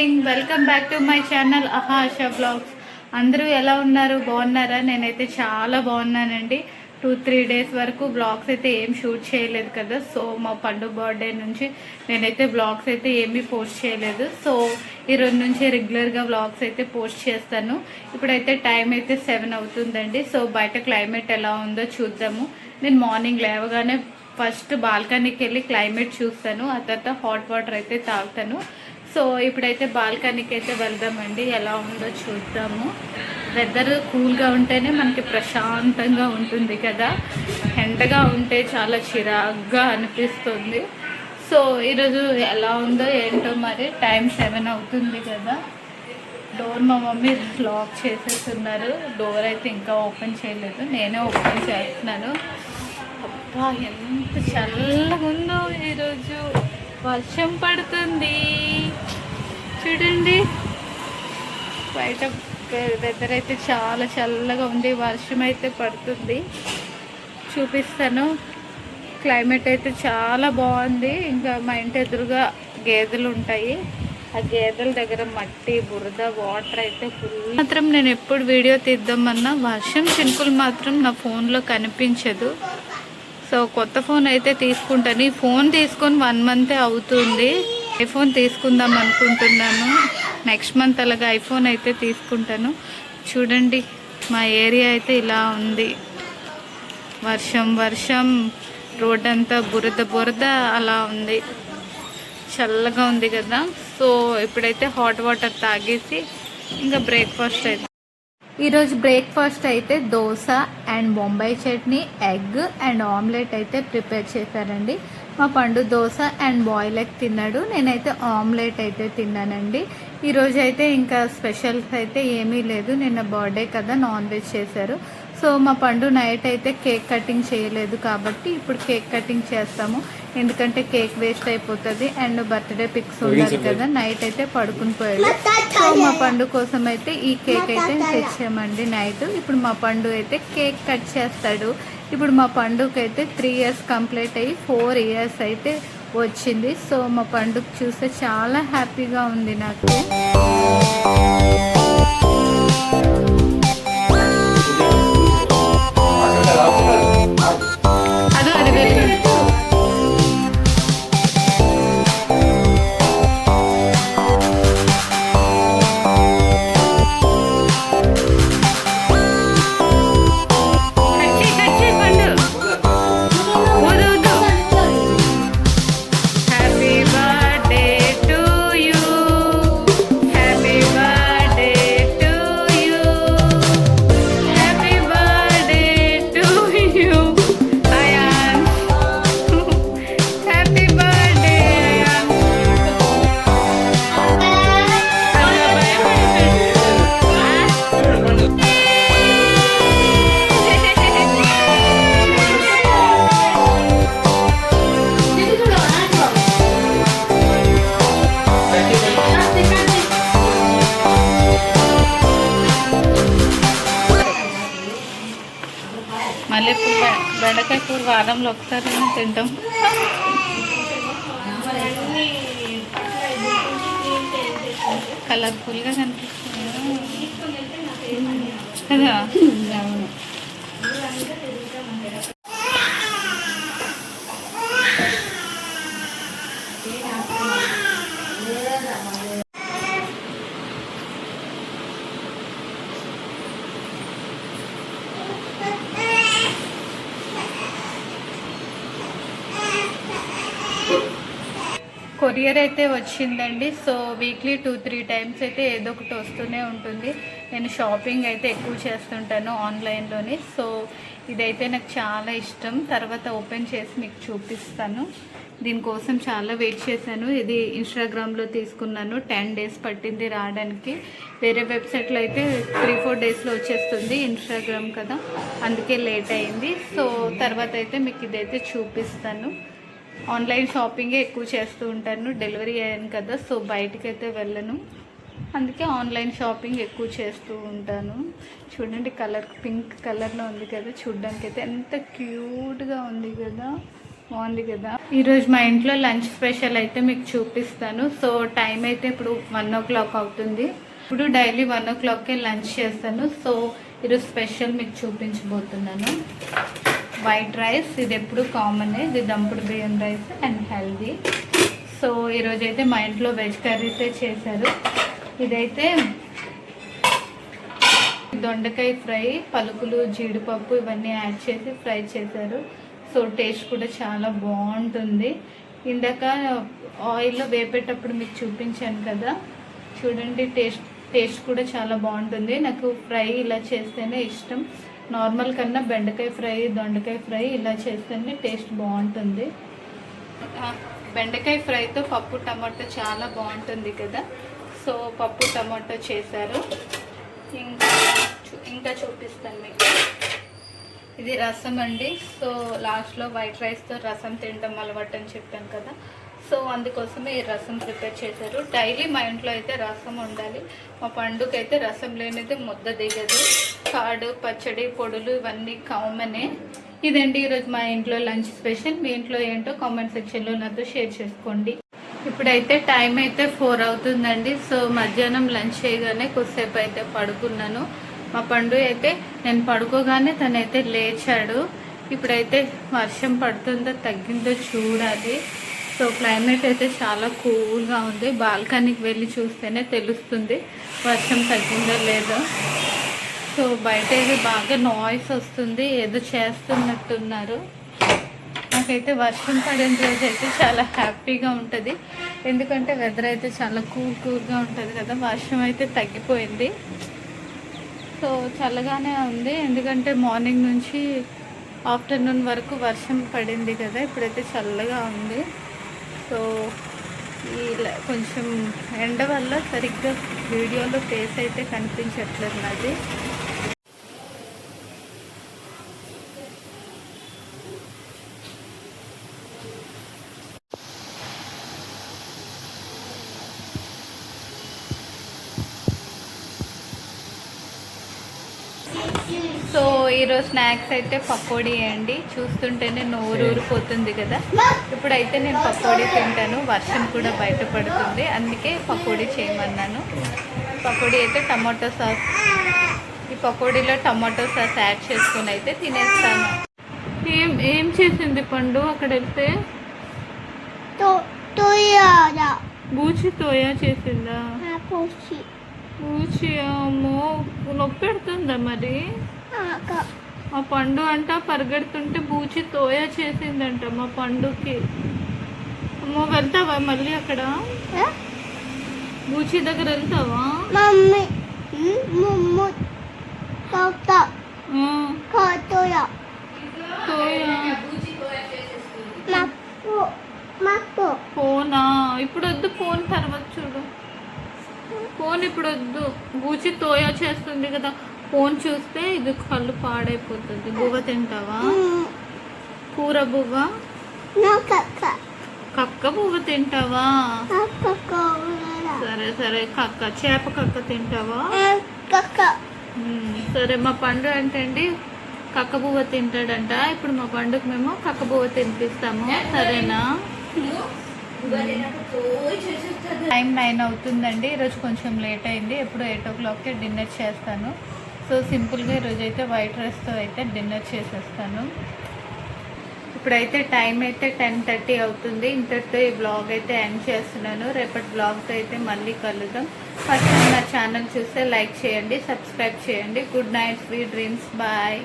Welcome back to my channel అహా Asha blogs అందరూ ఎలా ఉన్నారు? బాగున్నారా? నేనైతే చాలా బాగున్నానండి. టూ త్రీ డేస్ వరకు బ్లాగ్స్ అయితే ఏం షూట్ చేయలేదు కదా. సో మా పండుగ బర్త్డే నుంచి నేనైతే బ్లాగ్స్ అయితే ఏమీ పోస్ట్ చేయలేదు. సో ఈరోజు నుంచి రెగ్యులర్గా బ్లాగ్స్ అయితే పోస్ట్ చేస్తాను. ఇప్పుడైతే టైం అయితే సెవెన్ అవుతుందండి. సో బయట క్లైమేట్ ఎలా ఉందో చూద్దాము. నేను మార్నింగ్ లేవగానే ఫస్ట్ బాల్కనీకి వెళ్ళి క్లైమేట్ చూస్తాను. ఆ తర్వాత హాట్ వాటర్ అయితే తాగుతాను. సో ఇప్పుడైతే బాల్కనీకి అయితే వెళ్దామండి. ఎలా ఉందో చూద్దాము. వెదర్ కూల్గా ఉంటేనే మనకి ప్రశాంతంగా ఉంటుంది కదా. ఎండగా ఉంటే చాలా చిరాగ్గా అనిపిస్తుంది. సో ఈరోజు ఎలా ఉందో ఏంటో మరి టైం సెవెన్ అవుతుంది కదా. డోర్ మా మమ్మీ లాక్ చేసేస్తున్నారు. డోర్ అయితే ఇంకా ఓపెన్ చేయలేదు. నేనే ఓపెన్ చేస్తున్నాను. అబ్బా ఎంత చల్లగా ఉందో ఈరోజు. వర్షం పడుతుంది. చూడండి. బయట వెదర్ అయితే చాలా చల్లగా ఉంది. వర్షం అయితే పడుతుంది. చూపిస్తాను. క్లైమేట్ అయితే చాలా బాగుంది. ఇంకా మా ఇంటి ఎదురుగా గేదెలు ఉంటాయి. ఆ గేదెల దగ్గర మట్టి బురద వాటర్ అయితే ఫుల్ మాత్రం నేను ఎప్పుడు వీడియో తీద్దామన్నా వర్షం చినుకులు మాత్రం నా ఫోన్లో కనిపించదు. సో కొత్త ఫోన్ అయితే తీసుకుంటాను. ఈ ఫోన్ తీసుకొని వన్ మంతే అవుతుంది. ఐఫోన్ తీసుకుందాం అనుకుంటున్నాను. నెక్స్ట్ మంత్ అలాగా ఐఫోన్ అయితే తీసుకుంటాను. చూడండి మా ఏరియా అయితే ఇలా ఉంది. వర్షం వర్షం రోడ్ అంతా బురద బురద అలా ఉంది. చల్లగా ఉంది కదా. సో ఇప్పుడైతే హాట్ వాటర్ తాగేసి ఇంకా బ్రేక్ఫాస్ట్ అయితే ఈరోజు బ్రేక్ఫాస్ట్ అయితే dosa and Bombay chutney egg and omelette అయితే ప్రిపేర్ చేశారండి. మా పండు దోశ అండ్ బాయిల్ ఎగ్ తిన్నాడు. నేనైతే ఆమ్లెట్ అయితే తిన్నానండి. ఈరోజు అయితే ఇంకా స్పెషల్స్ అయితే ఏమీ లేదు. నిన్న బర్త్డే కదా నాన్ వెజ్ చేశారు. సో మా పండు నైట్ అయితే కేక్ కటింగ్ చేయలేదు కాబట్టి ఇప్పుడు కేక్ కటింగ్ చేస్తాము. ఎందుకంటే కేక్ వేస్ట్ అయిపోతుంది అండ్ బర్త్డే పిక్స్ ఉండాలి కదా నైట్ అయితే పడుకుని పోయాడు సో మా పండు కోసం అయితే ఈ కేక్ అయితే తెచ్చామండి నైట్. ఇప్పుడు మా పండు అయితే కేక్ కట్ చేస్తాడు. ఇప్పుడు మా పండుగ అయితే త్రీ ఇయర్స్ కంప్లీట్ అయ్యి ఫోర్ ఇయర్స్ అయితే వచ్చింది. సో మా పండుగ చూస్తే చాలా హ్యాపీగా ఉంది నాకు. బెండకాయ వారంలో ఒకసారి తింటాం కలర్ఫుల్గా కనిపిస్తుంది. కదా? కొరియర్ అయితే వచ్చిందండి. So weekly two three times అయితే ఏదో ఒకటి వస్తూనే ఉంటుంది. నేను షాపింగ్ అయితే ఎక్కువ చేస్తుంటాను ఆన్లైన్లోనే సో ఇదైతే నాకు చాలా ఇష్టం. తర్వాత ఓపెన్ చేసి మీకు చూపిస్తాను. దీనికోసం చాలా వెయిట్ చేశాను. ఇది ఇన్స్టాగ్రామ్లో తీసుకున్నాను. టెన్ డేస్ పట్టింది రావడానికి. వేరే వెబ్సైట్లో అయితే త్రీ ఫోర్ డేస్లో వచ్చేస్తుంది ఇన్స్టాగ్రామ్ కదా. అందుకే లేట్ అయింది. సో తర్వాత అయితే మీకు ఇదైతే చూపిస్తాను. ఆన్లైన్ షాపింగే ఎక్కువ చేస్తూ ఉంటాను. డెలివరీ అయ్యాను కదా సో బయటికి అయితే వెళ్ళను. అందుకే ఆన్లైన్ షాపింగ్ ఎక్కువ చేస్తూ ఉంటాను. చూడండి కలర్ పింక్ కలర్లో ఉంది కదా చూడడానికి అయితే ఎంత క్యూట్గా ఉంది కదా బాగుంది కదా. ఈరోజు మా ఇంట్లో లంచ్ స్పెషల్ అయితే మీకు చూపిస్తాను. సో టైం అయితే ఇప్పుడు వన్ ఓ క్లాక్ అవుతుంది. ఇప్పుడు డైలీ వన్ ఓ క్లాక్కే లంచ్ చేస్తాను. సో ఈరోజు స్పెషల్ మీకు చూపించబోతున్నాను. వైట్ రైస్ ఇది ఎప్పుడు కామన్ ఇది దంపుడు బియ్యం రైస్ అండ్ హెల్దీ సో ఈరోజు అయితే మా ఇంట్లో వెజ్ కర్రీసే చేశారు. ఇదైతే దొండకాయ ఫ్రై పలుకులు జీడిపప్పు ఇవన్నీ యాడ్ చేసి ఫ్రై చేశారు. సో టేస్ట్ కూడా చాలా బాగుంటుంది. ఇందాక ఆయిల్లో వేపేటప్పుడు మీకు చూపించాను కదా. చూడండి టేస్ట్ టేస్ట్ కూడా చాలా బాగుంటుంది. నాకు ఫ్రై ఇలా చేస్తేనే ఇష్టం. నార్మల్ కన్నా బెండకాయ ఫ్రై దొండకాయ ఫ్రై ఇలా చేస్తేనే టేస్ట్ బాగుంటుంది. బెండకాయ ఫ్రైతో పప్పు టమాటో చాలా బాగుంటుంది కదా. సో పప్పు టమాటో చేశారు. ఇంకా చూ- ఇంకా చూపిస్తాను మీకు. ఇది రసం అండి. సో లాస్ట్లో వైట్ రైస్తో రసం తినడం అలవాటు అని చెప్పాను కదా. సో అందుకోసమే ఈ రసం ప్రిపేర్ చేశారు. డైలీ మా ఇంట్లో అయితే రసం ఉండాలి. మా పండుగ అయితే రసం లేనిది ముద్ద దిగదు. కాడు పచ్చడి పొడులు ఇవన్నీ కామనే. ఇదండి ఈరోజు మా ఇంట్లో లంచ్ స్పెషల్? మీ ఇంట్లో ఏంటో కామెంట్ సెక్షన్లో నాతో షేర్ చేసుకోండి. ఇప్పుడైతే టైం అయితే ఫోర్ అవుతుందండి. సో మధ్యాహ్నం లంచ్ చేయగానే కొద్దిసేపు అయితే పడుకున్నాను. మా పండు అయితే నేను పడుకోగానే తనైతే లేచాడు. ఇప్పుడైతే వర్షం పడుతుందో తగ్గిందో చూడాలి. సో క్లైమేట్ అయితే చాలా కూల్గా ఉంది. బాల్కనీకి వెళ్ళి చూస్తేనే తెలుస్తుంది వర్షం తగ్గిందో లేదో. సో బయట ఏదో బాగా నాయిస్ వస్తుంది ఏదో చేస్తున్నట్టున్నారు. నాకైతే వర్షం పడిన రోజు అయితే చాలా హ్యాపీగా ఉంటుంది. ఎందుకంటే వెదర్ అయితే చాలా కూల్ కూల్గా ఉంటుంది కదా వర్షం అయితే తగ్గిపోయింది. సో చల్లగానే ఉంది ఎందుకంటే మార్నింగ్ నుంచి ఆఫ్టర్నూన్ వరకు వర్షం పడింది కదా ఇప్పుడైతే చల్లగా ఉంది. సో ఈ కొంచెం ఎండ వల్ల సరిగ్గా వీడియోలో ఫేస్ అయితే కనిపించట్లేదు నాది. సో ఈరోజు స్నాక్స్ అయితే పకోడీ అండి. చూస్తుంటేనే నోరు ఊరిపోతుంది కదా. ఇప్పుడైతే నేను పకోడీ తింటాను. వర్షం కూడా బయట పడుతుంది. అందుకే పకోడీ చేయమన్నాను. పకోడీ అయితే టమాటో సాస్. ఈ పకోడీలో టమాటో సాస్ యాడ్ చేసుకొని అయితే తినేస్తాను. ఏం ఏం చేసింది పండు అక్కడ వెళ్తే బూచి తోయా చేసిందా? ఊచి అమ్మో నొప్పి పెడుతుందా మరి? మా పండు అంట పరిగెడుతుంటే బూచి తోయ చేసిందంట మా పండుకి. అమ్మో వెళ్తావా మళ్ళీ అక్కడ? బూచి దగ్గర వెళ్తావా? మమ్మీ మమ్మీ తోయ. తోయ? ఫోనా? ఇప్పుడు వద్దు ఫోన్ తర్వాత చూడు. ఫోన్ ఇప్పుడు వద్దు బూచి తోయ చేస్తుంది కదా. ఫోన్ చూస్తే ఇది కళ్ళు పాడైపోతుంది. బువ్వ తింటావా? కూర బువ్వ? కక్క. బువ్వ తింటావా? సరే సరే. కక్క చేప కక్క తింటావా? సరే. మా పండు అంటే అండి కక్క బువ్వ తింటాడంట. ఇప్పుడు మా పండుగ మేము కక్క బువ్వ తినిపిస్తాము. సరేనా? టైం నైన్ అవుతుందండి. ఈరోజు కొంచెం లేట్ అయింది. ఎప్పుడు ఎయిట్ ఓ క్లాక్కి డిన్నర్ చేస్తాను. సో సింపుల్గా ఈరోజు అయితే వైట్ రైస్తో అయితే డిన్నర్ చేసేస్తాను. ఇప్పుడైతే టైం అయితే టెన్ థర్టీ అవుతుంది. ఇంతటితో ఈ బ్లాగ్ అయితే ఎండ్ చేస్తున్నాను. రేపటి బ్లాగ్తో అయితే మళ్ళీ కలుద్దాం. ఫస్ట్ నా ఛానల్ చూస్తే లైక్ చేయండి సబ్స్క్రైబ్ చేయండి. Good night sweet dreams. Bye.